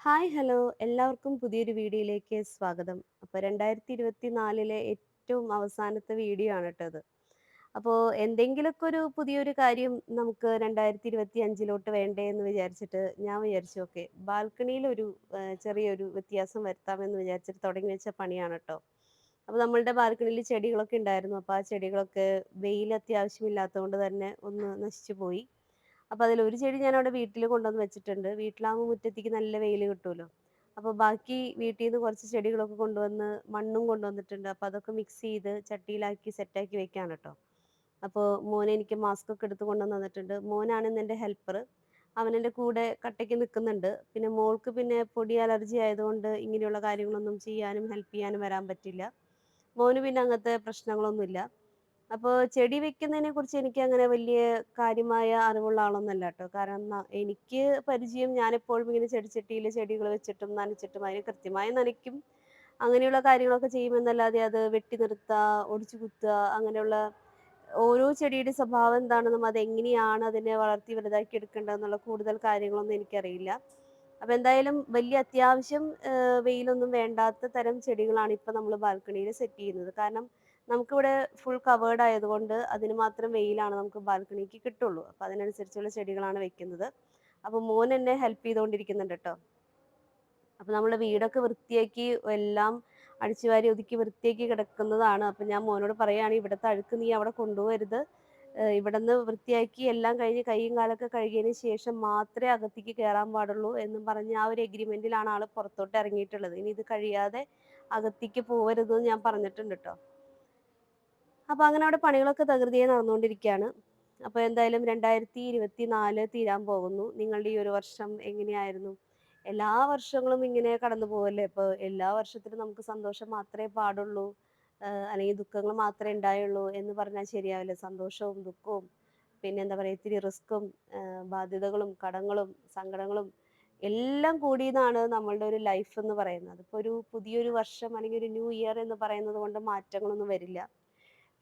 Hi hello. എല്ലാവർക്കും പുതിയൊരു വീഡിയോയിലേക്ക് സ്വാഗതം. അപ്പോൾ രണ്ടായിരത്തി ഇരുപത്തി നാലിലെ ഏറ്റവും അവസാനത്തെ വീഡിയോ ആണ് കേട്ടോ അപ്പോൾ എന്തെങ്കിലുമൊക്കെ ഒരു പുതിയൊരു കാര്യം നമുക്ക് രണ്ടായിരത്തി ഇരുപത്തി അഞ്ചിലോട്ട് വേണ്ടേ എന്ന് വിചാരിച്ചിട്ട് ഞാൻ വിചാരിച്ചു ഓക്കെ ബാൽക്കണിയിൽ ഒരു ചെറിയൊരു വ്യത്യാസം വരുത്താമെന്ന് വിചാരിച്ചിട്ട് തുടങ്ങി വെച്ച പണിയാണ് കേട്ടോ അപ്പോൾ നമ്മളുടെ ബാൽക്കണിയിൽ ചെടികളൊക്കെ ഉണ്ടായിരുന്നു. അപ്പോൾ ആ ചെടികളൊക്കെ വെയിൽ അത്യാവശ്യമില്ലാത്തതുകൊണ്ട് തന്നെ ഒന്ന് നശിച്ചു പോയി. അപ്പോൾ ഒരു ചെടി ഞാൻ അവിടെ വീട്ടിൽ കൊണ്ടുവന്ന് വെച്ചിട്ടുണ്ട്. വീട്ടിലാകുമ്പോൾ മുറ്റത്തേക്ക് നല്ല വെയിൽ കിട്ടുമല്ലോ അപ്പോൾ ബാക്കി വീട്ടിൽ നിന്ന് കുറച്ച് ചെടികളൊക്കെ കൊണ്ടുവന്ന് മണ്ണും കൊണ്ടുവന്നിട്ടുണ്ട്. അപ്പോൾ അതൊക്കെ മിക്സ് ചെയ്ത് ചട്ടിയിലാക്കി സെറ്റാക്കി വെക്കാണ് കേട്ടോ അപ്പോൾ മോനെ എനിക്ക് മാസ്ക് ഒക്കെ എടുത്ത് കൊണ്ടുവന്ന് തന്നിട്ടുണ്ട്. മോനാണ് ഇന്ന് എന്റെ ഹെൽപ്പർ അവൻ എന്റെ കൂടെ കട്ടയ്ക്ക് നിൽക്കുന്നുണ്ട് പിന്നെ മോൾക്ക് പിന്നെ പൊടി അലർജി ആയതുകൊണ്ട് ഇങ്ങനെയുള്ള കാര്യങ്ങളൊന്നും ചെയ്യാനും ഹെൽപ്പ് ചെയ്യാനും വരാൻ പറ്റില്ല. മോന് പിന്നെ അങ്ങനത്തെ പ്രശ്നങ്ങളൊന്നുമില്ല. അപ്പോൾ ചെടി വെക്കുന്നതിനെ കുറിച്ച് എനിക്ക് അങ്ങനെ വലിയ കാര്യമായ അറിവുള്ള ആളൊന്നല്ല കേട്ടോ. കാരണം എനിക്ക് പരിചയം ഞാനെപ്പോഴും ഇങ്ങനെ ചെടിച്ചട്ടിയിൽ ചെടികൾ വെച്ചിട്ടും നനച്ചിട്ടും അതിനെ കൃത്യമായി നനയ്ക്കും. അങ്ങനെയുള്ള കാര്യങ്ങളൊക്കെ ചെയ്യുമെന്നല്ലാതെ അത് വെട്ടി നിർത്തുക ഒടിച്ചു കുത്തുക അങ്ങനെയുള്ള ഓരോ ചെടിയുടെ സ്വഭാവം എന്താണെന്നും അത് എങ്ങനെയാണ് അതിനെ വളർത്തി വലുതാക്കി എടുക്കേണ്ടതെന്നുള്ള കൂടുതൽ കാര്യങ്ങളൊന്നും എനിക്കറിയില്ല. അപ്പോൾ എന്തായാലും വലിയ അത്യാവശ്യം വെയിലൊന്നും വേണ്ടാത്ത തരം ചെടികളാണ് ഇപ്പോൾ നമ്മൾ ബാൽക്കണിയിൽ സെറ്റ് ചെയ്യുന്നത്. കാരണം നമുക്കിവിടെ ഫുൾ കവേർഡ് ആയതുകൊണ്ട് അതിന് മാത്രം വെയിലാണ് നമുക്ക് ബാൽക്കണിക്ക് കിട്ടുള്ളൂ. അപ്പം അതിനനുസരിച്ചുള്ള ചെടികളാണ് വെക്കുന്നത്. അപ്പോൾ മോൻ എന്നെ ഹെൽപ്പ് ചെയ്തുകൊണ്ടിരിക്കുന്നുണ്ട് കേട്ടോ അപ്പം നമ്മുടെ വീടൊക്കെ വൃത്തിയാക്കി എല്ലാം അടിച്ചുവാരി ഒതുക്കി വൃത്തിയാക്കി കിടക്കുന്നതാണ്. അപ്പം ഞാൻ മോനോട് പറയുകയാണ് ഇവിടുത്തെ അഴുക്ക് നീ അവിടെ കൊണ്ടുപോകരുത്. ഇവിടുന്ന് വൃത്തിയാക്കി എല്ലാം കഴിഞ്ഞ് കൈയും കാലൊക്കെ കഴുകിയതിന് ശേഷം മാത്രമേ അകത്തേക്ക് കയറാൻ പാടുള്ളൂ എന്നും പറഞ്ഞ് ആ ഒരു എഗ്രിമെന്റിലാണ് ആൾ പുറത്തോട്ട് ഇറങ്ങിയിട്ടുള്ളത്. ഇനി ഇത് കഴിയാതെ അകത്തേക്ക് പോകരുതെന്ന് ഞാൻ പറഞ്ഞിട്ടുണ്ട് കേട്ടോ അപ്പോൾ അങ്ങനെ അവിടെ പണികളൊക്കെ തകൃതിയെ നടന്നുകൊണ്ടിരിക്കുകയാണ്. അപ്പോൾ എന്തായാലും രണ്ടായിരത്തി ഇരുപത്തി നാല് തീരാൻ പോകുന്നു. നിങ്ങളുടെ ഈ ഒരു വർഷം എങ്ങനെയായിരുന്നു? എല്ലാ വർഷങ്ങളും ഇങ്ങനെ കടന്നു പോകല്ലേ ഇപ്പോൾ എല്ലാ വർഷത്തിലും നമുക്ക് സന്തോഷം മാത്രമേ പാടുള്ളൂ. അല്ലെങ്കിൽ ദുഃഖങ്ങൾ മാത്രമേ ഉണ്ടായുള്ളൂ എന്ന് പറഞ്ഞാൽ ശരിയാവില്ല. സന്തോഷവും ദുഃഖവും പിന്നെ എന്താ പറയുക ഇത്തിരി റിസ്ക്കും ബാധ്യതകളും കടങ്ങളും സങ്കടങ്ങളും എല്ലാം കൂടിയതാണ് നമ്മളുടെ ഒരു ലൈഫ് എന്ന് പറയുന്നത്. അതിപ്പോ ഒരു പുതിയൊരു വർഷം അല്ലെങ്കിൽ ഒരു ന്യൂ ഇയർ എന്ന് പറയുന്നത് കൊണ്ട് മാറ്റങ്ങളൊന്നും വരില്ല.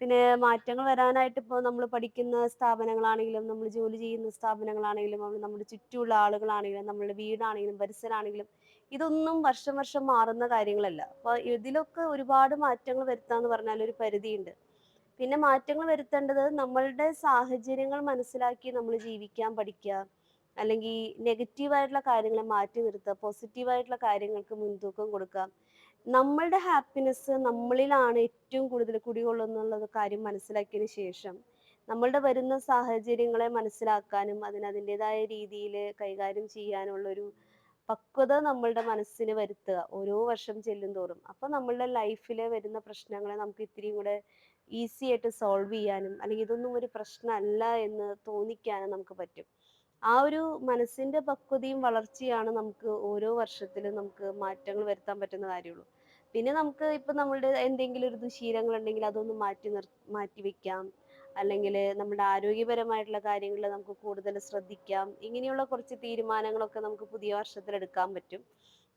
പിന്നെ മാറ്റങ്ങൾ വരാനായിട്ട് ഇപ്പോൾ നമ്മൾ പഠിക്കുന്ന സ്ഥാപനങ്ങളാണെങ്കിലും നമ്മൾ ജോലി ചെയ്യുന്ന സ്ഥാപനങ്ങളാണെങ്കിലും നമ്മുടെ ചുറ്റുമുള്ള ആളുകളാണെങ്കിലും നമ്മളുടെ വീടാണെങ്കിലും പരിസരമാണെങ്കിലും ഇതൊന്നും വർഷം വർഷം മാറുന്ന കാര്യങ്ങളല്ല. അപ്പോൾ ഇതിലൊക്കെ ഒരുപാട് മാറ്റങ്ങൾ വരുത്താന്ന് പറഞ്ഞാൽ ഒരു പരിധിയുണ്ട്. പിന്നെ മാറ്റങ്ങൾ വരുത്തേണ്ടത് നമ്മളുടെ സാഹചര്യങ്ങൾ മനസ്സിലാക്കി നമ്മൾ ജീവിക്കാൻ പഠിക്കുക അല്ലെങ്കിൽ നെഗറ്റീവായിട്ടുള്ള കാര്യങ്ങളെ മാറ്റി നിർത്തുക പോസിറ്റീവായിട്ടുള്ള കാര്യങ്ങൾക്ക് മുൻതൂക്കം കൊടുക്കുക. നമ്മളുടെ ഹാപ്പിനെസ് നമ്മളിലാണ് ഏറ്റവും കൂടുതൽ കുടികൊള്ളുന്നുള്ള കാര്യം മനസ്സിലാക്കിയതിന് ശേഷം. നമ്മളുടെ വരുന്ന സാഹചര്യങ്ങളെ മനസ്സിലാക്കാനും അതിന് അതിന്റെതായ രീതിയിൽ കൈകാര്യം ചെയ്യാനുള്ളൊരു പക്വത നമ്മളുടെ മനസ്സിന് വരുത്തുക. ഓരോ വർഷം ചെല്ലും തോറും അപ്പോൾ നമ്മളുടെ ലൈഫിൽ വരുന്ന പ്രശ്നങ്ങളെ നമുക്ക് ഇത്തിരിയും കൂടെ ഈസി ആയിട്ട് സോൾവ് ചെയ്യാനും അല്ലെങ്കിൽ ഇതൊന്നും ഒരു പ്രശ്നമല്ല എന്ന് തോന്നിക്കാനും നമുക്ക് പറ്റും. ആ ഒരു മനസ്സിന്റെ പക്വതയും വളർച്ചയാണ് നമുക്ക് ഓരോ വർഷത്തിലും നമുക്ക് മാറ്റങ്ങൾ വരുത്താൻ പറ്റുന്ന കാര്യമുള്ളൂ. പിന്നെ നമുക്ക് ഇപ്പൊ നമ്മളുടെ എന്തെങ്കിലും ഒരു ദുശീലങ്ങൾ ഉണ്ടെങ്കിൽ അതൊന്ന് മാറ്റി നിർ മാറ്റി വെക്കാം. അല്ലെങ്കിൽ നമ്മുടെ ആരോഗ്യപരമായിട്ടുള്ള കാര്യങ്ങളിൽ നമുക്ക് കൂടുതൽ ശ്രദ്ധിക്കാം. ഇങ്ങനെയുള്ള കുറച്ച് തീരുമാനങ്ങളൊക്കെ നമുക്ക് പുതിയ വർഷത്തിൽ എടുക്കാൻ പറ്റും.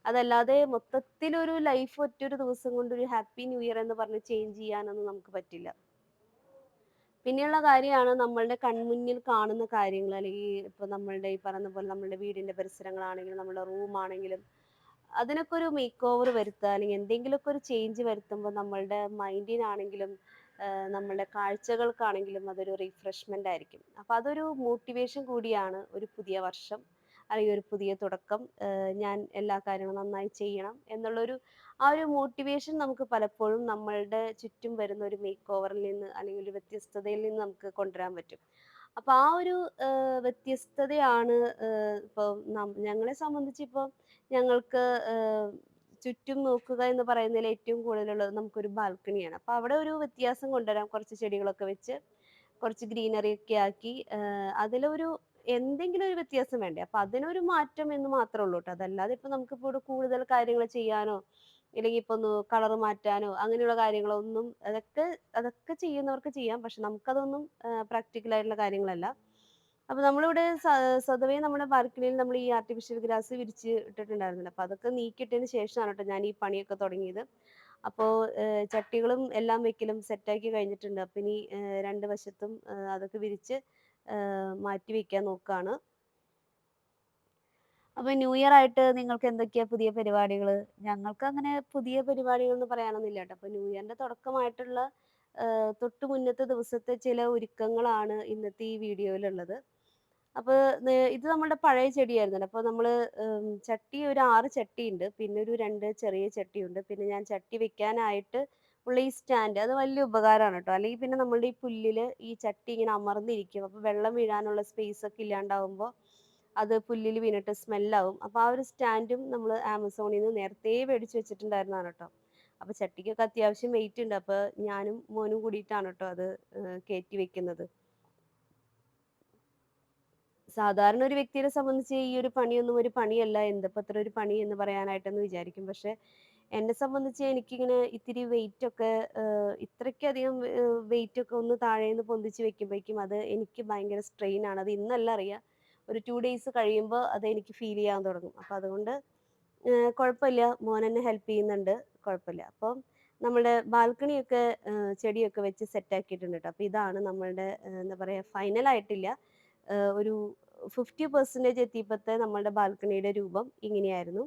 അതല്ലാതെ മൊത്തത്തിലൊരു ലൈഫ് ഒറ്റൊരു ദിവസം കൊണ്ട് ഒരു ഹാപ്പി ന്യൂ ഇയർ എന്ന് പറഞ്ഞ് ചേഞ്ച് ചെയ്യാനൊന്നും നമുക്ക് പറ്റില്ല. പിന്നെയുള്ള കാര്യമാണ് നമ്മളുടെ കൺമുന്നിൽ കാണുന്ന കാര്യങ്ങൾ. അല്ലെങ്കിൽ ഇപ്പൊ നമ്മളുടെ ഈ പറയുന്ന പോലെ നമ്മളുടെ വീടിന്റെ പരിസരങ്ങളാണെങ്കിലും നമ്മുടെ റൂം ആണെങ്കിലും അതിനൊക്കെ ഒരു മേക്ക് ഓവർ വരുത്തുക അല്ലെങ്കിൽ എന്തെങ്കിലുമൊക്കെ ഒരു ചേഞ്ച് വരുത്തുമ്പോൾ നമ്മളുടെ മൈൻഡിനാണെങ്കിലും നമ്മളുടെ കാഴ്ചകൾക്കാണെങ്കിലും അതൊരു റിഫ്രഷ്മെന്റ് ആയിരിക്കും. അപ്പോൾ അതൊരു മോട്ടിവേഷൻ കൂടിയാണ് ഒരു പുതിയ വർഷം അല്ലെങ്കിൽ ഒരു പുതിയ തുടക്കം ഞാൻ എല്ലാ കാര്യങ്ങളും നന്നായി ചെയ്യണം എന്നുള്ളൊരു ആ ഒരു മോട്ടിവേഷൻ നമുക്ക് പലപ്പോഴും നമ്മളുടെ ചുറ്റും വരുന്ന ഒരു മേക്ക് ഓവറിൽ നിന്ന് അല്ലെങ്കിൽ ഒരു വ്യത്യസ്തതയിൽ നിന്ന് നമുക്ക് കൊണ്ടുവരാൻ പറ്റും. അപ്പോൾ ആ ഒരു വ്യത്യസ്തതയാണ് ഇപ്പോൾ ഇപ്പൊ ഞങ്ങളെ സംബന്ധിച്ച് ഇപ്പൊ ഞങ്ങൾക്ക് ചുറ്റും നോക്കുക എന്ന് പറയുന്നതിൽ ഏറ്റവും കൂടുതലുള്ളത് നമുക്കൊരു ബാൽക്കണിയാണ്. അപ്പോൾ അവിടെ ഒരു വ്യത്യാസം കൊണ്ടുവരാം. കുറച്ച് ചെടികളൊക്കെ വെച്ച് കുറച്ച് ഗ്രീനറി ഒക്കെ ആക്കി അതിലൊരു എന്തെങ്കിലും ഒരു വ്യത്യാസം വേണ്ടേ? അപ്പൊ അതിനൊരു മാറ്റം എന്ന് മാത്രമേ ഉള്ളൂ കേട്ടോ. അതല്ലാതെ ഇപ്പൊ നമുക്കിപ്പോ ഇവിടെ കൂടുതൽ കാര്യങ്ങൾ ചെയ്യാനോ ഇല്ലെങ്കിൽ ഇപ്പൊ ഒന്ന് കളർ മാറ്റാനോ അങ്ങനെയുള്ള കാര്യങ്ങളൊന്നും അതൊക്കെ അതൊക്കെ ചെയ്യുന്നവർക്ക് ചെയ്യാം. പക്ഷെ നമുക്കതൊന്നും പ്രാക്ടിക്കൽ ആയിട്ടുള്ള കാര്യങ്ങളല്ല. അപ്പൊ നമ്മളിവിടെ സ്വതവേ നമ്മുടെ ബാൽക്കണിയിൽ നമ്മൾ ഈ ആർട്ടിഫിഷ്യൽ ഗ്രാസ് വിരിച്ച് ഇട്ടിട്ടുണ്ടായിരുന്നില്ല. അപ്പൊ അതൊക്കെ നീക്കിയിട്ടതിന് ശേഷമാണ് കേട്ടോ ഞാൻ ഈ പണിയൊക്കെ തുടങ്ങിയത്. അപ്പോൾ ചട്ടികളും എല്ലാം വെക്കലും സെറ്റാക്കി കഴിഞ്ഞിട്ടുണ്ട്. അപ്പൊ ഇനി രണ്ട് വശത്തും അതൊക്കെ വിരിച്ച് മാറ്റി വെക്കാൻ നോക്കാണ്. അപ്പൊ ന്യൂ ഇയർ ആയിട്ട് നിങ്ങൾക്ക് എന്തൊക്കെയാ പുതിയ പരിപാടികൾ ഞങ്ങൾക്ക് അങ്ങനെ പുതിയ പരിപാടികൾ എന്ന് പറയാനൊന്നുമില്ല കേട്ടോ. അപ്പൊ ന്യൂ ഇയറിന്റെ തുടക്കമായിട്ടുള്ള തൊട്ടു മുന്നത്തെ ദിവസത്തെ ചില ഒരുക്കങ്ങളാണ് ഇന്നത്തെ ഈ വീഡിയോയിലുള്ളത്. അപ്പൊ ഇത് നമ്മുടെ പഴയ ചെടിയായിരുന്നല്ലോ. അപ്പൊ നമ്മൾ ചട്ടി ഒരു ആറ് ചട്ടി ഉണ്ട് പിന്നെ ഒരു രണ്ട് ചെറിയ ചട്ടി ഉണ്ട് പിന്നെ ഞാൻ ചട്ടി വെക്കാനായിട്ട് ഉള്ള ഈ സ്റ്റാൻഡ് അത് വലിയ ഉപകാരമാണ് കേട്ടോ. അല്ലെങ്കിൽ പിന്നെ നമ്മളുടെ ഈ പുല്ലിൽ ഈ ചട്ടി ഇങ്ങനെ അമർന്നിരിക്കും. അപ്പൊ വെള്ളം വീഴാനുള്ള സ്പേസ് ഒക്കെ ഇല്ലാണ്ടാവുമ്പോ അത് പുല്ലിൽ വീണിട്ട് സ്മെല്ലാവും. അപ്പൊ ആ ഒരു സ്റ്റാൻഡും നമ്മൾ ആമസോണിൽ നിന്ന് നേരത്തെ മേടിച്ച് വെച്ചിട്ടുണ്ടായിരുന്നതാണ് കേട്ടോ. അപ്പൊ ചട്ടിക്കൊക്കെ അത്യാവശ്യം വെയിറ്റ് ഉണ്ട്. അപ്പൊ ഞാനും മോനും കൂടിയിട്ടാണ് കേട്ടോ അത് ഏഹ് കയറ്റി വെക്കുന്നത്. സാധാരണ ഒരു വ്യക്തിയെ സംബന്ധിച്ച് ഈ ഒരു പണിയൊന്നും ഒരു പണിയല്ല. എന്തപ്പത്ര ഒരു പണി എന്ന് പറയാനായിട്ടെന്ന് വിചാരിക്കും. പക്ഷെ എന്നെ സംബന്ധിച്ച് എനിക്കിങ്ങനെ ഇത്തിരി വെയിറ്റ് ഒക്കെ ഇത്രയ്ക്കധികം വെയിറ്റ് ഒക്കെ ഒന്ന് താഴേന്ന് പൊന്തിച്ച് വെക്കുമ്പോഴേക്കും അത് എനിക്ക് ഭയങ്കര സ്ട്രെയിൻ ആണ്. അത് ഇന്നല്ല അറിയാം ഒരു ടു ഡേയ്സ് കഴിയുമ്പോൾ അത് എനിക്ക് ഫീൽ ചെയ്യാൻ തുടങ്ങും. അപ്പൊ അതുകൊണ്ട് കുഴപ്പമില്ല മോൻ മോനെന്നെ ഹെൽപ്പ് ചെയ്യുന്നുണ്ട്. കുഴപ്പമില്ല. അപ്പം നമ്മുടെ ബാൽക്കണിയൊക്കെ ചെടിയൊക്കെ വെച്ച് സെറ്റ് ആക്കിയിട്ടുണ്ട് കേട്ടോ അപ്പൊ ഇതാണ് നമ്മളുടെ എന്താ പറയാ ഫൈനൽ ഒരു ഫിഫ്റ്റി പെർസെന്റേജ് എത്തിയപ്പോഴത്തെ നമ്മളുടെ ബാൽക്കണിയുടെ രൂപം ഇങ്ങനെയായിരുന്നു.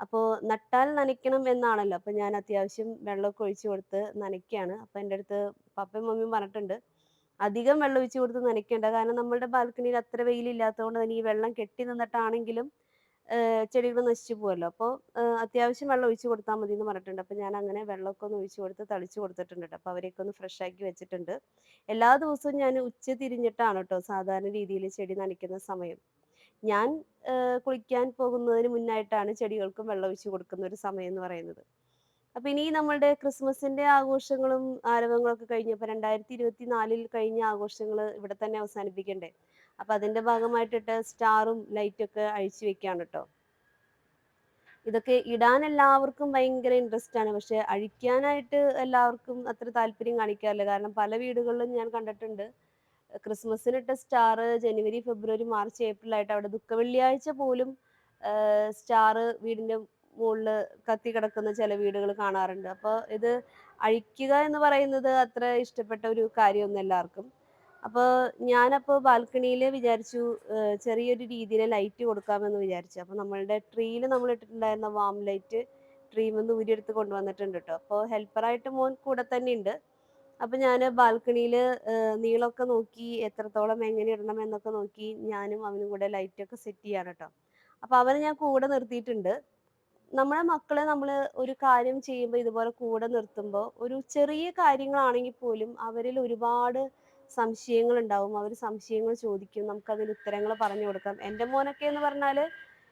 അപ്പോൾ നട്ടാൽ നനയ്ക്കണം എന്നാണല്ലോ. അപ്പോൾ ഞാൻ അത്യാവശ്യം വെള്ളമൊക്കെ ഒഴിച്ച് കൊടുത്ത് നനയ്ക്കുകയാണ്. അപ്പോൾ എന്റെ അടുത്ത് പപ്പയും മമ്മിയും പറഞ്ഞിട്ടുണ്ട്. അധികം വെള്ളം ഒഴിച്ച് കൊടുത്ത് നനയ്ക്കേണ്ട കാരണം നമ്മളുടെ ബാൽക്കണിയിൽ അത്ര വെയിലില്ലാത്തതുകൊണ്ട് തന്നെ ഈ വെള്ളം കെട്ടി നിന്നിട്ടാണെങ്കിലും ചെടികൾ നശിച്ചു പോകുമല്ലോ അപ്പോൾ അത്യാവശ്യം വെള്ളം ഒഴിച്ച് മതി എന്ന് പറഞ്ഞിട്ടുണ്ട്. അപ്പോൾ ഞാൻ അങ്ങനെ വെള്ളമൊക്കെ ഒന്ന് ഒഴിച്ചു കൊടുത്ത് തളിച്ച് കൊടുത്തിട്ടുണ്ട് കേട്ടോ അപ്പോൾ അവരെയൊക്കെ ഒന്ന് ഫ്രഷ് ആക്കി വെച്ചിട്ടുണ്ട്. എല്ലാ ദിവസവും ഞാൻ ഉച്ച തിരിഞ്ഞിട്ടാണ് കേട്ടോ സാധാരണ രീതിയിൽ ചെടി നനയ്ക്കുന്ന സമയം. ഞാൻ കുളിക്കാൻ പോകുന്നതിന് മുന്നായിട്ടാണ് ചെടികൾക്കും വെള്ളം ഒഴിച്ചു കൊടുക്കുന്ന ഒരു സമയം എന്ന് പറയുന്നത്. അപ്പോൾ ഇനി നമ്മളുടെ ക്രിസ്മസിന്റെ ആഘോഷങ്ങളും ആരവങ്ങളും ഒക്കെ കഴിഞ്ഞപ്പോ 2024ൽ കഴിഞ്ഞ ആഘോഷങ്ങൾ ഇവിടെ തന്നെ അവസാനിപ്പിക്കണ്ടേ. അപ്പൊ അതിന്റെ ഭാഗമായിട്ടിട്ട് സ്റ്റാറും ലൈറ്റൊക്കെ അഴിച്ചു വെക്കാണ് കേട്ടോ ഇതൊക്കെ ഇടാൻ എല്ലാവർക്കും ഭയങ്കര ഇൻട്രസ്റ്റ് ആണ്. പക്ഷെ അഴിക്കാനായിട്ട് എല്ലാവർക്കും അത്ര താല്പര്യം കാണിക്കാറില്ല. കാരണം പല വീടുകളിലും ഞാൻ കണ്ടിട്ടുണ്ട്. ക്രിസ്മസിനിട്ട സ്റ്റാർ ജനുവരി, ഫെബ്രുവരി, മാർച്ച്, ഏപ്രിൽ ആയിട്ട് അവിടെ ദുഃഖ വെള്ളിയാഴ്ച പോലും സ്റ്റാർ വീടിന്റെ മുകളിൽ കത്തി കിടക്കുന്ന ചില വീടുകൾ കാണാറുണ്ട്. അപ്പൊ ഇത് അഴിക്കുക എന്ന് പറയുന്നത് അത്ര ഇഷ്ടപ്പെട്ട ഒരു കാര്യമൊന്നും എല്ലാവർക്കും. അപ്പൊ ഞാനപ്പോ ബാൽക്കണിയിൽ വിചാരിച്ചു ചെറിയൊരു രീതിയിൽ ലൈറ്റ് കൊടുക്കാമെന്ന് വിചാരിച്ചു. അപ്പൊ നമ്മളുടെ ട്രീയിൽ നമ്മൾ ഇട്ടിട്ടുണ്ടായിരുന്ന വാം ലൈറ്റ് ട്രീമെന്ന് ഊരിയെടുത്ത് കൊണ്ടുവന്നിട്ടുണ്ട് ട്ടോ. അപ്പൊ ഹെൽപ്പറായിട്ട് മോൻ കൂടെ തന്നെ ഉണ്ട്. അപ്പൊ ഞാൻ ബാൽക്കണിയിൽ ഏഹ് നീളമൊക്കെ നോക്കി എത്രത്തോളം എങ്ങനെ ഇടണം എന്നൊക്കെ നോക്കി ഞാനും അവനും കൂടെ ലൈറ്റൊക്കെ സെറ്റ് ചെയ്യാണ് ട്ടോ. അപ്പൊ അവനെ ഞാൻ കൂടെ നിർത്തിയിട്ടുണ്ട്. നമ്മളെ മക്കളെ നമ്മൾ ഒരു കാര്യം ചെയ്യുമ്പോൾ ഇതുപോലെ കൂടെ നിർത്തുമ്പോൾ ഒരു ചെറിയ കാര്യങ്ങളാണെങ്കിൽ പോലും അവരിൽ ഒരുപാട് സംശയങ്ങളുണ്ടാവും. അവർ സംശയങ്ങൾ ചോദിക്കും. നമുക്ക് അതിന് ഉത്തരങ്ങൾ പറഞ്ഞു കൊടുക്കാം. എന്റെ മോനൊക്കെന്ന് പറഞ്ഞാൽ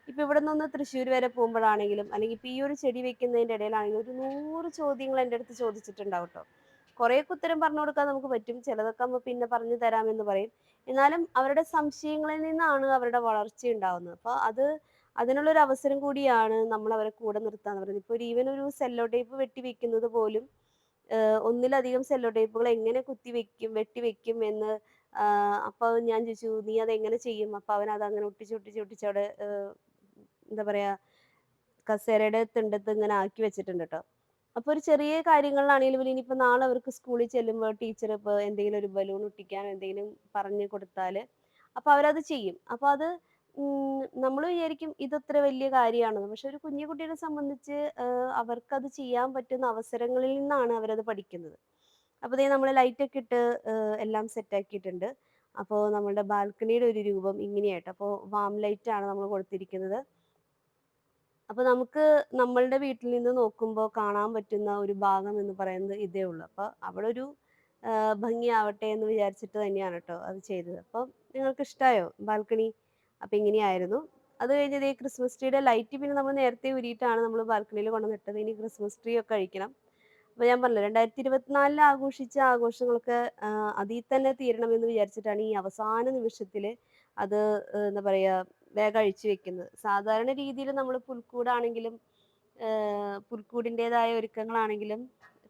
ഇപ്പം ഇവിടെ നിന്ന് തൃശ്ശൂർ വരെ പോകുമ്പോഴാണെങ്കിലും അല്ലെങ്കിൽ ഇപ്പം ഈ ഒരു ചെടി വെക്കുന്നതിന്റെ ഇടയിലാണെങ്കിലും ഒരു നൂറ് ചോദ്യങ്ങൾ എന്റെ അടുത്ത് ചോദിച്ചിട്ടുണ്ടാവും കേട്ടോ കുറെയൊക്കെ ഉത്തരം പറഞ്ഞു കൊടുക്കാൻ നമുക്ക് പറ്റും. ചിലതൊക്കെ നമ്മൾ പിന്നെ പറഞ്ഞു തരാമെന്ന് പറയും. എന്നാലും അവരുടെ സംശയങ്ങളിൽ നിന്നാണ് അവരുടെ വളർച്ച ഉണ്ടാവുന്നത്. അപ്പോൾ അത് അതിനുള്ളൊരു അവസരം കൂടിയാണ് നമ്മൾ അവരെ കൂടെ നിർത്താന്ന് പറയുന്നത്. ഇപ്പോൾ ഒരു ഈവൻ ഒരു സെല്ലോ ടേപ്പ് വെട്ടി വെക്കുന്നത് പോലും ഒന്നിലധികം സെല്ലോ ടേപ്പുകൾ എങ്ങനെ കുത്തി വെക്കും വെട്ടി വെക്കും എന്ന് അപ്പോൾ അപ്പൊ ഞാൻ ചോദിച്ചു നീ അത് എങ്ങനെ ചെയ്യും? അപ്പൊ അവൻ അത് ഒട്ടിച്ച് ഒട്ടിച്ച് ഒട്ടിച്ച് അവിടെ എന്താ പറയാ കസേരയുടെ തിണ്ടത്ത് ഇങ്ങനെ ആക്കി വെച്ചിട്ടുണ്ട് ട്ടോ. അപ്പൊ ഒരു ചെറിയ കാര്യങ്ങളിലാണെങ്കിലും ഇനിയിപ്പോ നാളെ അവർക്ക് സ്കൂളിൽ ചെല്ലുമ്പോൾ ടീച്ചർ ഇപ്പൊ എന്തെങ്കിലും ഒരു ബലൂൺ ഒട്ടിക്കാൻ എന്തെങ്കിലും പറഞ്ഞു കൊടുത്താൽ അപ്പൊ അവരത് ചെയ്യും. അപ്പൊ അത് ഉം നമ്മൾ വിചാരിക്കും ഇതത്ര വലിയ കാര്യമാണെന്ന്. പക്ഷെ ഒരു കുഞ്ഞു കുട്ടിയെ സംബന്ധിച്ച് ഏഹ് അവർക്കത് ചെയ്യാൻ പറ്റുന്ന അവസരങ്ങളിൽ നിന്നാണ് അവരത് പഠിക്കുന്നത്. അപ്പൊ ദേ നമ്മൾ ലൈറ്റൊക്കെ ഇട്ട് ഏഹ് എല്ലാം സെറ്റ് ആക്കിയിട്ടുണ്ട്. അപ്പൊ നമ്മളുടെ ബാൽക്കണിയുടെ ഒരു രൂപം ഇങ്ങനെയായിട്ട് അപ്പോൾ വാം ലൈറ്റ് ആണ് നമ്മൾ കൊടുത്തിരിക്കുന്നത്. അപ്പൊ നമുക്ക് നമ്മളുടെ വീട്ടിൽ നിന്ന് നോക്കുമ്പോ കാണാൻ പറ്റുന്ന ഒരു ഭാഗം എന്ന് പറയുന്നത് ഇതേ ഉള്ളൂ. അപ്പൊ അവിടെ ഒരു ഭംഗിയാവട്ടെ എന്ന് വിചാരിച്ചിട്ട് തന്നെയാണ് കേട്ടോ അത് ചെയ്തത്. അപ്പം നിങ്ങൾക്ക് ഇഷ്ടായോ ബാൽക്കണി? അപ്പൊ ഇങ്ങനെയായിരുന്നു. അത് കഴിഞ്ഞത് ഈ ക്രിസ്മസ് ട്രീയുടെ ലൈറ്റ് പിന്നെ നമ്മൾ നേരത്തെ ഉരിയിട്ടാണ് നമ്മൾ ബാൽക്കണിയിൽ കൊണ്ടുവന്നിട്ടത്. ഇനി ക്രിസ്മസ് ട്രീ ഒക്കെ കഴിക്കണം അപ്പൊ ഞാൻ പറഞ്ഞു രണ്ടായിരത്തി ഇരുപത്തിനാലിൽ ആഘോഷിച്ച ആഘോഷങ്ങളൊക്കെ അതിൽ തന്നെ തീരണമെന്ന് വിചാരിച്ചിട്ടാണ് ഈ അവസാന നിമിഷത്തിൽ അത് എന്താ പറയുക വേഗം അഴിച്ചു വെക്കുന്നത്. സാധാരണ രീതിയിൽ നമ്മൾ പുൽക്കൂടാണെങ്കിലും പുൽക്കൂടിന്റെതായ ഒരുക്കങ്ങളാണെങ്കിലും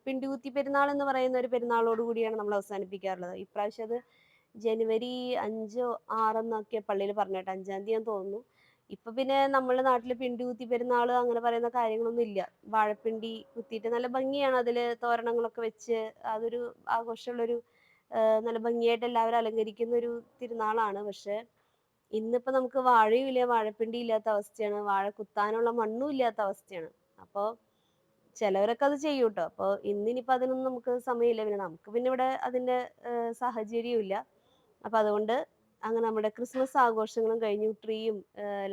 പിണ്ടികുത്തി പെരുന്നാൾ എന്ന് പറയുന്ന ഒരു പെരുന്നാളോട് കൂടിയാണ് നമ്മൾ അവസാനിപ്പിക്കാറുള്ളത്. ഇപ്രാവശ്യം അത് ജനുവരി 5 6 എന്നൊക്കെ പള്ളിയിൽ പറഞ്ഞ. 5ആം തീയതിയാന്ന് തോന്നുന്നു. ഇപ്പൊ പിന്നെ നമ്മുടെ നാട്ടിൽ പിണ്ടികുത്തി പെരുന്നാൾ അങ്ങനെ പറയുന്ന കാര്യങ്ങളൊന്നും ഇല്ല. വാഴപ്പിണ്ടി കുത്തിയിട്ട് നല്ല ഭംഗിയാണ് അതിൽ തോരണങ്ങളൊക്കെ വെച്ച് അതൊരു ആഘോഷമുള്ളൊരു നല്ല ഭംഗിയായിട്ട് എല്ലാവരും അലങ്കരിക്കുന്ന ഒരു തിരുനാളാണ്. പക്ഷെ ഇന്നിപ്പോ നമുക്ക് വാഴയും ഇല്ല വാഴപ്പിണ്ടി ഇല്ലാത്ത അവസ്ഥയാണ് വാഴ കുത്താനുള്ള മണ്ണും ഇല്ലാത്ത അവസ്ഥയാണ് അപ്പോൾ ചിലവരൊക്കെ അത് ചെയ്യും കേട്ടോ അപ്പോൾ ഇന്നിനിപ്പോൾ അതിനൊന്നും നമുക്ക് സമയമില്ല പിന്നെ നമുക്ക് പിന്നെ ഇവിടെ അതിന്റെ സാഹചര്യവും ഇല്ല അപ്പോൾ അതുകൊണ്ട് അങ്ങനെ നമ്മുടെ ക്രിസ്മസ് ആഘോഷങ്ങളും കഴിഞ്ഞു. ട്രീയും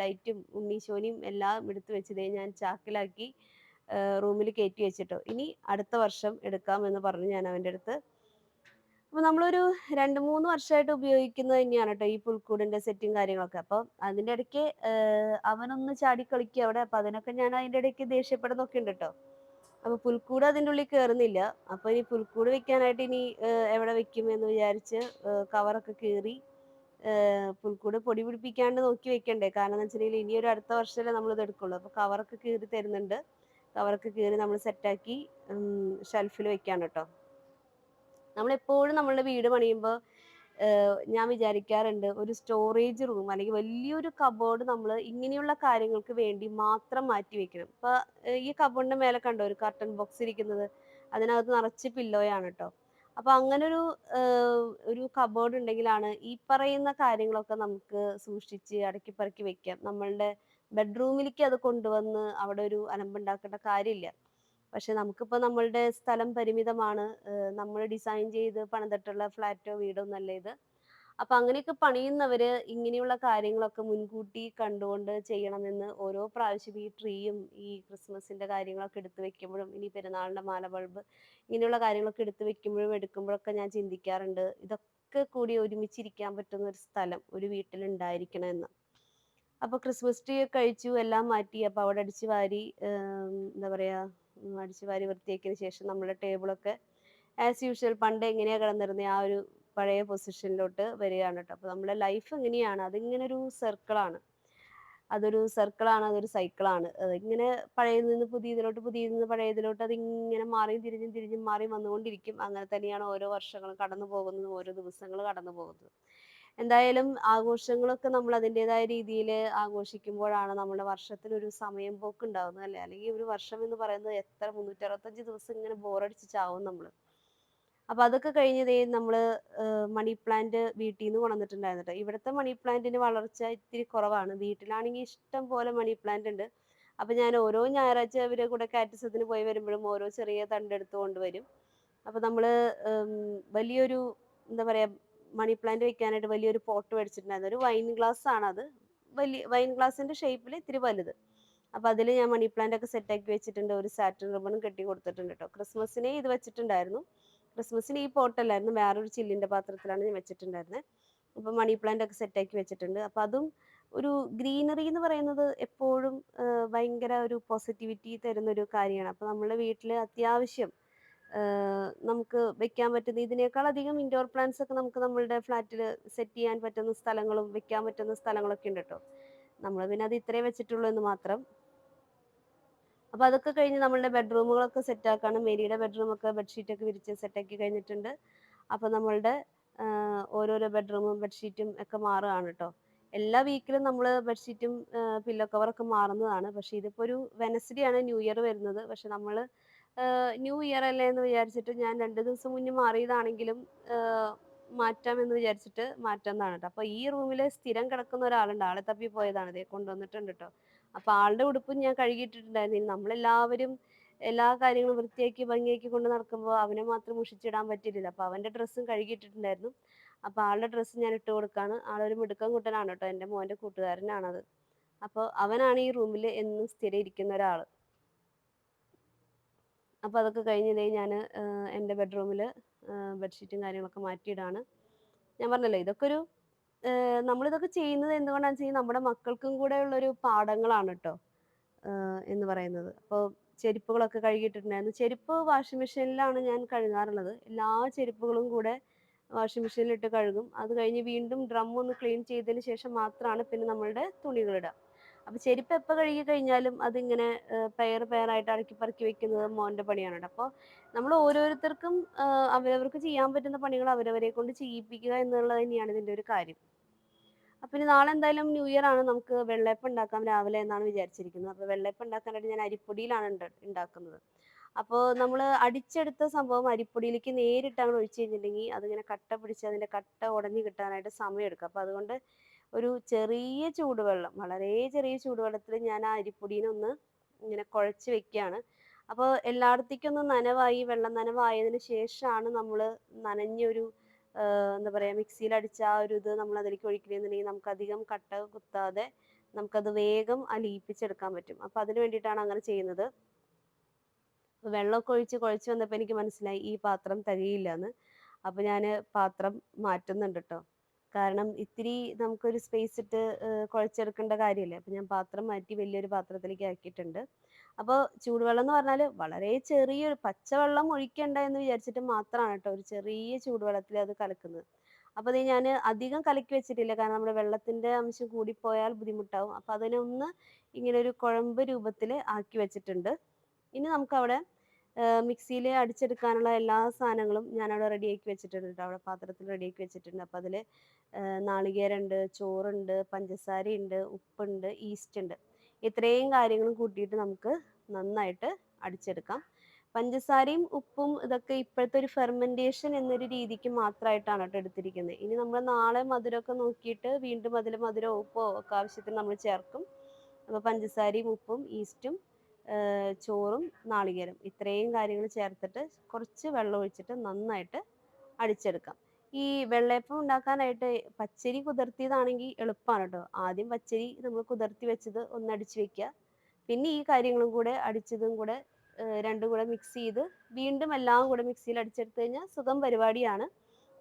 ലൈറ്റും ഉണ്ണീശോനിയും എല്ലാം എടുത്തു വെച്ചതേ ഞാൻ ചാക്കിലാക്കി റൂമിൽ കയറ്റി വെച്ചിട്ടോ. ഇനി അടുത്ത വർഷം എടുക്കാം എന്ന് പറഞ്ഞു ഞാൻ അവന്റെ അടുത്ത്. അപ്പോൾ നമ്മളൊരു രണ്ട് മൂന്ന് വർഷമായിട്ട് ഉപയോഗിക്കുന്നത് തന്നെയാണ് കേട്ടോ ഈ പുൽക്കൂടിന്റെ സെറ്റും കാര്യങ്ങളൊക്കെ. അപ്പോൾ അതിന്റെ ഇടയ്ക്ക് അവനൊന്ന് ചാടി കളിക്കുക അവിടെ. അപ്പം അതിനൊക്കെ ഞാൻ അതിന്റെ ഇടയ്ക്ക് ദേഷ്യപ്പെടുന്നൊക്കെ ഉണ്ട് കേട്ടോ. അപ്പോൾ പുൽക്കൂട് അതിന്റെ ഉള്ളിൽ കയറുന്നില്ല അപ്പൊ ഇനി പുൽക്കൂട് വെക്കാനായിട്ട് ഇനി എവിടെ വെക്കും എന്ന് വിചാരിച്ച് കവറൊക്കെ കീറി പുൽക്കൂട് പൊടി പിടിപ്പിക്കാണ്ട് നോക്കി വെക്കണ്ടേ. കാരണം എന്ന് വെച്ചിട്ടുണ്ടെങ്കിൽ ഇനി ഒരു അടുത്ത വർഷമല്ലേ ഇത് എടുക്കുള്ളൂ. അപ്പൊ കവറൊക്കെ കീറി തരുന്നുണ്ട്. കവറൊക്കെ കീറി നമ്മൾ സെറ്റാക്കി ഷെൽഫിൽ വെക്കാണ് കേട്ടോ. നമ്മളെപ്പോഴും നമ്മളുടെ വീട് പണിയുമ്പോൾ ഞാൻ വിചാരിക്കാറുണ്ട് ഒരു സ്റ്റോറേജ് റൂം അല്ലെങ്കിൽ വലിയൊരു കബോർഡ് നമ്മൾ ഇങ്ങനെയുള്ള കാര്യങ്ങൾക്ക് വേണ്ടി മാത്രം മാറ്റി വെക്കണം. ഇപ്പൊ ഈ കബോർഡിന്റെ മേലെ കണ്ടോ ഒരു കർട്ടൺ ബോക്സ് ഇരിക്കുന്നത്? അതിനകത്ത് നിറച്ച് പില്ലോയാണ് കേട്ടോ അപ്പൊ അങ്ങനെ ഒരു ഒരു കബോർഡ് ഉണ്ടെങ്കിലാണ് ഈ പറയുന്ന കാര്യങ്ങളൊക്കെ നമുക്ക് സൂക്ഷിച്ച് അടക്കി പറക്കി വെക്കാം. നമ്മളുടെ ബെഡ്റൂമിലേക്ക് അത് കൊണ്ടുവന്ന് അവിടെ ഒരു അലമ്പുണ്ടാക്കേണ്ട കാര്യമില്ല. പക്ഷെ നമുക്കിപ്പോൾ നമ്മളുടെ സ്ഥലം പരിമിതമാണ്. നമ്മൾ ഡിസൈൻ ചെയ്ത് പണിതിട്ടുള്ള ഫ്ലാറ്റോ വീടോ ഒന്നല്ല ഇത്. അപ്പൊ അങ്ങനെയൊക്കെ പണിയുന്നവര് ഇങ്ങനെയുള്ള കാര്യങ്ങളൊക്കെ മുൻകൂട്ടി കണ്ടുകൊണ്ട് ചെയ്യണമെന്ന് ഓരോ പ്രാവശ്യം ഈ ട്രീയും ഈ ക്രിസ്മസിന്റെ കാര്യങ്ങളൊക്കെ എടുത്തു വെക്കുമ്പോഴും ഇനി പെരുന്നാളിന്റെ മാല ബൾബ് ഇങ്ങനെയുള്ള കാര്യങ്ങളൊക്കെ എടുത്തു വെക്കുമ്പോഴും എടുക്കുമ്പോഴൊക്കെ ഞാൻ ചിന്തിക്കാറുണ്ട്. ഇതൊക്കെ കൂടി ഒരുമിച്ചിരിക്കാൻ പറ്റുന്ന ഒരു സ്ഥലം ഒരു വീട്ടിൽ ഉണ്ടായിരിക്കണമെന്ന് അപ്പൊ ക്രിസ്മസ് ട്രീ ഒക്കെ കഴിച്ചു എല്ലാം മാറ്റി അപ്പൊ അവിടെ അടിച്ചു വാരി എന്താ പറയാ അടിച്ചു വാരി വൃത്തിയാക്കിയതിന് ശേഷം നമ്മുടെ ടേബിളൊക്കെ ആസ് യൂഷ്വൽ പണ്ട് എങ്ങനെയാണ് കിടന്നിരുന്നത് ആ ഒരു പഴയ പൊസിഷനിലോട്ട് വരികയാണ് കേട്ടോ. അപ്പോൾ നമ്മുടെ ലൈഫ് എങ്ങനെയാണ്? അതിങ്ങനെ ഒരു സർക്കിളാണ് അതൊരു സർക്കിളാണ് അതൊരു സൈക്കിളാണ് ഇങ്ങനെ പഴയതിൽ നിന്ന് പുതിയതിലോട്ട് പുതിയതിൽ നിന്ന് പഴയതിലോട്ട് അതിങ്ങനെ മാറിയും തിരിഞ്ഞും തിരിഞ്ഞും മാറി വന്നുകൊണ്ടിരിക്കും. അങ്ങനെ തന്നെയാണ് ഓരോ വർഷങ്ങളും കടന്നു പോകുന്നതും ഓരോ ദിവസങ്ങൾ കടന്നു പോകുന്നത്. എന്തായാലും ആഘോഷങ്ങളൊക്കെ നമ്മൾ അതിന്റെതായ രീതിയിൽ ആഘോഷിക്കുമ്പോഴാണ് നമ്മുടെ വർഷത്തിൽ ഒരു സമയം പോക്ക് ഉണ്ടാവുന്നത് അല്ലേ? അല്ലെങ്കിൽ ഒരു വർഷം എന്ന് പറയുന്നത് എത്ര? മുന്നൂറ്ററുപത്തഞ്ച് ദിവസം ഇങ്ങനെ ബോറടിച്ച് ചാവും നമ്മൾ അപ്പൊ അതൊക്കെ കഴിഞ്ഞതേ നമ്മൾ മണി പ്ലാന്റ് വീട്ടിൽ നിന്ന് കൊണ്ടുവന്നിട്ടുണ്ടായിരുന്നു ഇവിടുത്തെ മണി പ്ലാന്റിന് വളർച്ച ഇത്തിരി കുറവാണ്. വീട്ടിലാണെങ്കിൽ ഇഷ്ടം പോലെ മണി പ്ലാന്റ് ഉണ്ട്. അപ്പൊ ഞാൻ ഓരോ ഞായറാഴ്ച അവരെ കൂടെ കാറ്റസത്തിന് പോയി വരുമ്പോഴും ഓരോ ചെറിയ തണ്ടെടുത്ത് കൊണ്ടുവരും. അപ്പൊ നമ്മൾ വലിയൊരു എന്താ പറയാ മണി പ്ലാന്റ് വെക്കാനായിട്ട് വലിയൊരു പോട്ട് മേടിച്ചിട്ടുണ്ടായിരുന്നു. ഒരു വൈൻ ഗ്ലാസ് ആണ് അത് വലിയ വൈൻ ഗ്ലാസിന്റെ ഷേപ്പിൽ ഇത്തിരി വലുത്. അപ്പൊ അതിൽ ഞാൻ മണി പ്ലാന്റ് ഒക്കെ സെറ്റ് ആക്കി വെച്ചിട്ടുണ്ട്. ഒരു സാറ്റിൻ റിബണും കെട്ടി കൊടുത്തിട്ടുണ്ട് കേട്ടോ ക്രിസ്മസിനെ ഇത് വെച്ചിട്ടുണ്ടായിരുന്നു. ക്രിസ്മസിന് ഈ പോട്ടല്ലായിരുന്നു വേറൊരു ചില്ലിന്റെ പാത്രത്തിലാണ് ഞാൻ വെച്ചിട്ടുണ്ടായിരുന്നത് അപ്പൊ മണി പ്ലാന്റ് ഒക്കെ സെറ്റ് ആക്കി വെച്ചിട്ടുണ്ട്. അപ്പൊ അതും ഒരു ഗ്രീനറി എന്ന് പറയുന്നത് എപ്പോഴും ഭയങ്കര ഒരു പോസിറ്റിവിറ്റി തരുന്ന ഒരു കാര്യമാണ്. അപ്പൊ നമ്മുടെ വീട്ടിൽ അത്യാവശ്യം നമുക്ക് വെക്കാൻ പറ്റുന്ന ഇതിനേക്കാൾ അധികം ഇൻഡോർ പ്ലാന്റ്സ് ഒക്കെ നമുക്ക് നമ്മളുടെ ഫ്ലാറ്റിൽ സെറ്റ് ചെയ്യാൻ പറ്റുന്ന സ്ഥലങ്ങളും വെക്കാൻ പറ്റുന്ന സ്ഥലങ്ങളൊക്കെ ഉണ്ട് കേട്ടോ നമ്മൾ പിന്നെ അത് ഇത്രേ വെച്ചിട്ടുള്ളൂ എന്ന് മാത്രം. അപ്പോൾ അതൊക്കെ കഴിഞ്ഞ് നമ്മളുടെ ബെഡ്റൂമുകളൊക്കെ സെറ്റ് ആക്കാണ്. മേരിയുടെ ബെഡ്റൂമൊക്കെ ബെഡ്ഷീറ്റ് ഒക്കെ വിരിച്ച് സെറ്റാക്കി കഴിഞ്ഞിട്ടുണ്ട്. അപ്പോൾ നമ്മളുടെ ഓരോരോ ബെഡ്റൂമും ബെഡ്ഷീറ്റും ഒക്കെ മാറുകയാണ് കേട്ടോ എല്ലാ വീക്കിലും നമ്മൾ ബെഡ്ഷീറ്റും പില്ലോ കവറൊക്കെ മാറുന്നതാണ്. പക്ഷേ ഇതിപ്പോൾ ഒരു വെനസ്ഡേ ആണ് ന്യൂ ഇയർ വരുന്നത്. പക്ഷെ നമ്മൾ ന്യൂ ഇയർ അല്ലേ എന്ന് വിചാരിച്ചിട്ട് ഞാൻ രണ്ട് ദിവസം മുന്നേ മാറിയതാണെങ്കിലും മാറ്റാം എന്ന് വിചാരിച്ചിട്ട് മാറ്റുന്നതാണ് കേട്ടോ അപ്പൊ ഈ റൂമിൽ സ്ഥിരം കിടക്കുന്ന ഒരാളുണ്ട്. ആളെ തപ്പി പോയതാണ്. ഇതേ കൊണ്ടുവന്നിട്ടുണ്ട് കേട്ടോ അപ്പൊ ആളുടെ ഉടുപ്പും ഞാൻ കഴുകിയിട്ടുണ്ടായിരുന്നു. നമ്മളെല്ലാവരും എല്ലാ കാര്യങ്ങളും വൃത്തിയാക്കി ഭംഗിയാക്കി കൊണ്ട് നടക്കുമ്പോൾ അവനെ മാത്രം മുഷിച്ചിടാൻ പറ്റില്ല അപ്പൊ അവന്റെ ഡ്രസ്സും കഴുകിയിട്ടുണ്ടായിരുന്നു അപ്പൊ ആളുടെ ഡ്രസ്സ് ഞാൻ ഇട്ട് കൊടുക്കാണ്. ആളൊരു മിടുക്കൻ കുട്ടനാണ് കേട്ടോ എന്റെ മോന്റെ കൂട്ടുകാരനാണത്. അപ്പോൾ അവനാണ് ഈ റൂമിൽ എന്നും സ്ഥിരം ഇരിക്കുന്ന ഒരാൾ അപ്പോൾ അതൊക്കെ കഴിഞ്ഞതേ ഞാൻ എന്റെ ബെഡ്റൂമിൽ ബെഡ്ഷീറ്റും കാര്യങ്ങളൊക്കെ മാറ്റിയിടാണ്. ഞാൻ പറഞ്ഞല്ലോ ഇതൊക്കെ ഒരു നമ്മളിതൊക്കെ ചെയ്യുന്നത് എന്തുകൊണ്ടാണെന്ന് വെച്ചാൽ നമ്മുടെ മക്കൾക്കും കൂടെ ഉള്ളൊരു പാഠങ്ങളാണ് കേട്ടോ എന്ന് പറയുന്നത്. അപ്പോൾ ചെരുപ്പുകളൊക്കെ കഴുകിയിട്ടുണ്ടായിരുന്നു. ചെരുപ്പ് വാഷിംഗ് മെഷീനിലാണ് ഞാൻ കഴുകാറുള്ളത്. എല്ലാ ചെരുപ്പുകളും കൂടെ വാഷിംഗ് മെഷീനിലിട്ട് കഴുകും. അത് കഴിഞ്ഞ് വീണ്ടും ഡ്രം ഒന്ന് ക്ലീൻ ചെയ്തതിന് ശേഷം മാത്രമാണ് പിന്നെ നമ്മളുടെ തുണികളിടുക അപ്പൊ ചെരുപ്പ് എപ്പോൾ കഴുകി കഴിഞ്ഞാലും അതിങ്ങനെ പെയർ പെയറായിട്ട് അടക്കി പറക്കി വെക്കുന്നത് മോന്റെ പണിയാണ് അപ്പോൾ നമ്മൾ ഓരോരുത്തർക്കും അവരവർക്ക് ചെയ്യാൻ പറ്റുന്ന പണികൾ അവരവരെ കൊണ്ട് ചെയ്യിപ്പിക്കുക എന്നുള്ളത് തന്നെയാണ് ഇതിന്റെ ഒരു കാര്യം. അപ്പൊ ഇനി നാളെ എന്തായാലും ന്യൂ ഇയർ ആണ്. നമുക്ക് വെള്ളയപ്പം ഉണ്ടാക്കാം രാവിലെ എന്നാണ് വിചാരിച്ചിരിക്കുന്നത്. അപ്പൊ വെള്ളയപ്പം ഉണ്ടാക്കാനായിട്ട് ഞാൻ അരിപ്പൊടിയിലാണ് ഉണ്ടാക്കുന്നത് അപ്പോൾ നമ്മൾ അടിച്ചെടുത്ത സംഭവം അരിപ്പൊടിയിലേക്ക് നേരിട്ട് അങ്ങനെ ഒഴിച്ച് കഴിഞ്ഞിട്ടുണ്ടെങ്കിൽ അതിങ്ങനെ കട്ട പിടിച്ച് അതിന്റെ കട്ട ഉടഞ്ഞു കിട്ടാനായിട്ട് സമയം എടുക്കും അപ്പോൾ അതുകൊണ്ട് ഒരു ചെറിയ ചൂടുവെള്ളം വളരെ ചെറിയ ചൂടുവെള്ളത്തിൽ ഞാൻ ആ അരിപ്പൊടിയിനൊന്ന് ഇങ്ങനെ കുഴച്ച് വെക്കുകയാണ് അപ്പോൾ എല്ലായിടത്തേക്കും ഒന്ന് നനവായി വെള്ളം നനവായതിന് ശേഷമാണ് നമ്മൾ നനഞ്ഞൊരു എന്താ പറയുക മിക്സിയിൽ അടിച്ച ആ ഒരു ഇത് നമ്മൾ അതിലേക്ക് ഒഴിക്കണമെന്നുണ്ടെങ്കിൽ നമുക്ക് അധികം കട്ട കുത്താതെ നമുക്കത് വേഗം അലിയിപ്പിച്ചെടുക്കാൻ പറ്റും. അപ്പോൾ അതിന് വേണ്ടിയിട്ടാണ് അങ്ങനെ ചെയ്യുന്നത്. വെള്ളമൊക്കെ ഒഴിച്ച് കുഴച്ച് വന്നപ്പോൾ എനിക്ക് മനസ്സിലായി ഈ പാത്രം തികയില്ല എന്ന് അപ്പോൾ ഞാൻ പാത്രം മാറ്റുന്നുണ്ട് കേട്ടോ കാരണം ഇത്തിരി നമുക്കൊരു സ്പേസ് ഇട്ട് കുഴച്ചെടുക്കേണ്ട കാര്യമില്ല? അപ്പം ഞാൻ പാത്രം മാറ്റി വലിയൊരു പാത്രത്തിലേക്ക് ആക്കിയിട്ടുണ്ട്. അപ്പോൾ ചൂടുവെള്ളം എന്ന് പറഞ്ഞാൽ വളരെ ചെറിയൊരു പച്ചവെള്ളം ഒഴിക്കണ്ട എന്ന് വിചാരിച്ചിട്ട് മാത്രമാണ് കേട്ടോ ഒരു ചെറിയ ചൂടുവെള്ളത്തിൽ അത് കലക്കുന്നത്. അപ്പോൾ അത് ഞാൻ അധികം കലക്കി വെച്ചിട്ടില്ല. കാരണം നമ്മുടെ വെള്ളത്തിന്റെ അംശം കൂടിപ്പോയാൽ ബുദ്ധിമുട്ടാവും. അപ്പോൾ അതിനെ ഒന്ന് ഇങ്ങനെ ഒരു കുഴമ്പ് രൂപത്തിൽ ആക്കി വെച്ചിട്ടുണ്ട്. ഇനി നമുക്കവിടെ മിക്സിയിൽ അടിച്ചെടുക്കാനുള്ള എല്ലാ സാധനങ്ങളും ഞാനവിടെ റെഡിയാക്കി വെച്ചിട്ടുണ്ട്. കേട്ടോ അവിടെ പാത്രത്തിൽ റെഡിയാക്കി വെച്ചിട്ടുണ്ട്. അപ്പോൾ അതിൽ നാളികേരമുണ്ട് ചോറുണ്ട് പഞ്ചസാരയുണ്ട് ഉപ്പുണ്ട് ഈസ്റ്റ് ഉണ്ട്. ഇത്രയും കാര്യങ്ങളും കൂട്ടിയിട്ട് നമുക്ക് നന്നായിട്ട് അടിച്ചെടുക്കാം. പഞ്ചസാരയും ഉപ്പും ഇതൊക്കെ ഇപ്പോഴത്തെ ഒരു ഫെർമെന്റേഷൻ എന്നൊരു രീതിക്ക് മാത്രമായിട്ടാണ് കേട്ടോ എടുത്തിരിക്കുന്നത്. ഇനി നമ്മൾ നാളെ മധുരമൊക്കെ നോക്കിയിട്ട് വീണ്ടും അതിൽ മധുരമോ ഉപ്പോ ഒക്കെ ആവശ്യത്തിന് നമ്മൾ ചേർക്കും. അപ്പോൾ പഞ്ചസാരയും ഉപ്പും ഈസ്റ്റും ചോറും നാളികേരം ഇത്രയും കാര്യങ്ങൾ ചേർത്തിട്ട് കുറച്ച് വെള്ളം ഒഴിച്ചിട്ട് നന്നായിട്ട് അടിച്ചെടുക്കാം. ഈ വെള്ളയപ്പം ഉണ്ടാക്കാനായിട്ട് പച്ചരി കുതിർത്തിയതാണെങ്കിൽ എളുപ്പമാണ് കേട്ടോ ആദ്യം പച്ചരി നമ്മൾ കുതിർത്തി വെച്ചത് ഒന്ന് അടിച്ച് വെക്കുക. പിന്നെ ഈ കാര്യങ്ങളും കൂടെ അടിച്ചതും കൂടെ രണ്ടും കൂടെ മിക്സ് ചെയ്ത് വീണ്ടും എല്ലാം കൂടെ മിക്സിയിൽ അടിച്ചെടുത്ത് കഴിഞ്ഞാൽ സുഖം പരിപാടിയാണ്.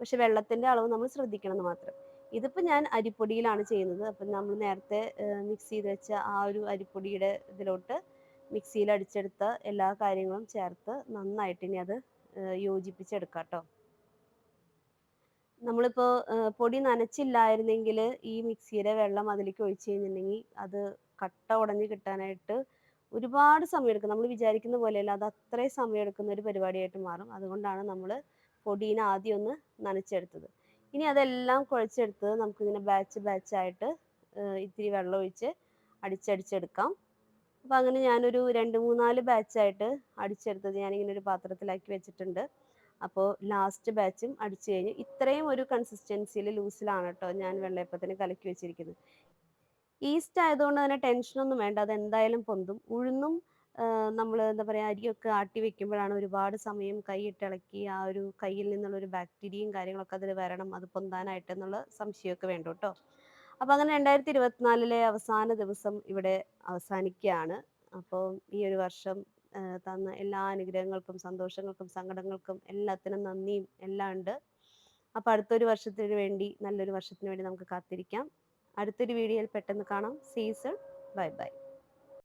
പക്ഷെ വെള്ളത്തിന്റെ അളവ് നമ്മൾ ശ്രദ്ധിക്കണം മാത്രം. ഇതിപ്പോൾ ഞാൻ അരിപ്പൊടിയിലാണ് ചെയ്യുന്നത്. അപ്പം നമ്മൾ നേരത്തെ മിക്സ് ചെയ്ത് വെച്ച ആ ഒരു അരിപ്പൊടിയുടെ ഇതിലോട്ട് മിക്സിയിൽ അടിച്ചെടുത്ത എല്ലാ കാര്യങ്ങളും ചേർത്ത് നന്നായിട്ട് ഇനി അത് യോജിപ്പിച്ചെടുക്കാം കേട്ടോ നമ്മളിപ്പോൾ പൊടി നനച്ചില്ലായിരുന്നെങ്കിൽ ഈ മിക്സിയിലെ വെള്ളം അതിലേക്ക് ഒഴിച്ചു കഴിഞ്ഞിട്ടുണ്ടെങ്കിൽ അത് കട്ട ഉടഞ്ഞ് കിട്ടാനായിട്ട് ഒരുപാട് സമയം എടുക്കും നമ്മൾ വിചാരിക്കുന്ന പോലെയല്ല അത് അത്രയും സമയം എടുക്കുന്ന ഒരു പരിപാടിയായിട്ട് മാറും. അതുകൊണ്ടാണ് നമ്മൾ പൊടീനെ ആദ്യം ഒന്ന് നനച്ചെടുത്തത്. ഇനി അതെല്ലാം കുഴച്ചെടുത്ത് നമുക്കിങ്ങനെ ബാച്ച് ബാച്ചായിട്ട് ഇത്തിരി വെള്ളം ഒഴിച്ച് അടിച്ചടിച്ചെടുക്കാം. അപ്പോൾ അങ്ങനെ ഞാനൊരു രണ്ട് മൂന്നാൽ ബാച്ചായിട്ട് അടിച്ചെടുത്തത് ഞാനിങ്ങനെ ഒരു പാത്രത്തിലാക്കി വെച്ചിട്ടുണ്ട്. അപ്പോൾ ലാസ്റ്റ് ബാച്ചും അടിച്ചു കഴിഞ്ഞു ഇത്രയും ഒരു കൺസിസ്റ്റൻസിയിൽ ലൂസിലാണ് കേട്ടോ ഞാൻ വെള്ളയപ്പത്തിന് കലക്കി വെച്ചിരിക്കുന്നത്. ഈസ്റ്റ് ആയതുകൊണ്ട് തന്നെ ടെൻഷനൊന്നും വേണ്ട അത് എന്തായാലും പൊന്തും. ഉഴുന്നും നമ്മൾ എന്താ പറയുക അരിയൊക്കെ ആട്ടി വെക്കുമ്പോഴാണ് ഒരുപാട് സമയം കൈയിട്ട് ഇളക്കി ആ ഒരു കയ്യിൽ നിന്നുള്ള ഒരു ബാക്ടീരിയയും കാര്യങ്ങളൊക്കെ അതിൽ വരണം അത് പൊന്താനായിട്ട് എന്നുള്ള സംശയമൊക്കെ വേണ്ട കേട്ടോ അപ്പോൾ അങ്ങനെ രണ്ടായിരത്തി ഇരുപത്തിനാലിലെ അവസാന ദിവസം ഇവിടെ അവസാനിക്കുകയാണ്. അപ്പോൾ ഈ ഒരു വർഷം തന്ന എല്ലാ അനുഗ്രഹങ്ങൾക്കും സന്തോഷങ്ങൾക്കും സങ്കടങ്ങൾക്കും എല്ലാത്തിനും നന്ദിയും എല്ലാം ഉണ്ട്. അപ്പോൾ അടുത്തൊരു വർഷത്തിന് വേണ്ടി നല്ലൊരു വർഷത്തിന് വേണ്ടി നമുക്ക് കാത്തിരിക്കാം. അടുത്തൊരു വീഡിയോയിൽ പെട്ടെന്ന് കാണാം. Season bye bye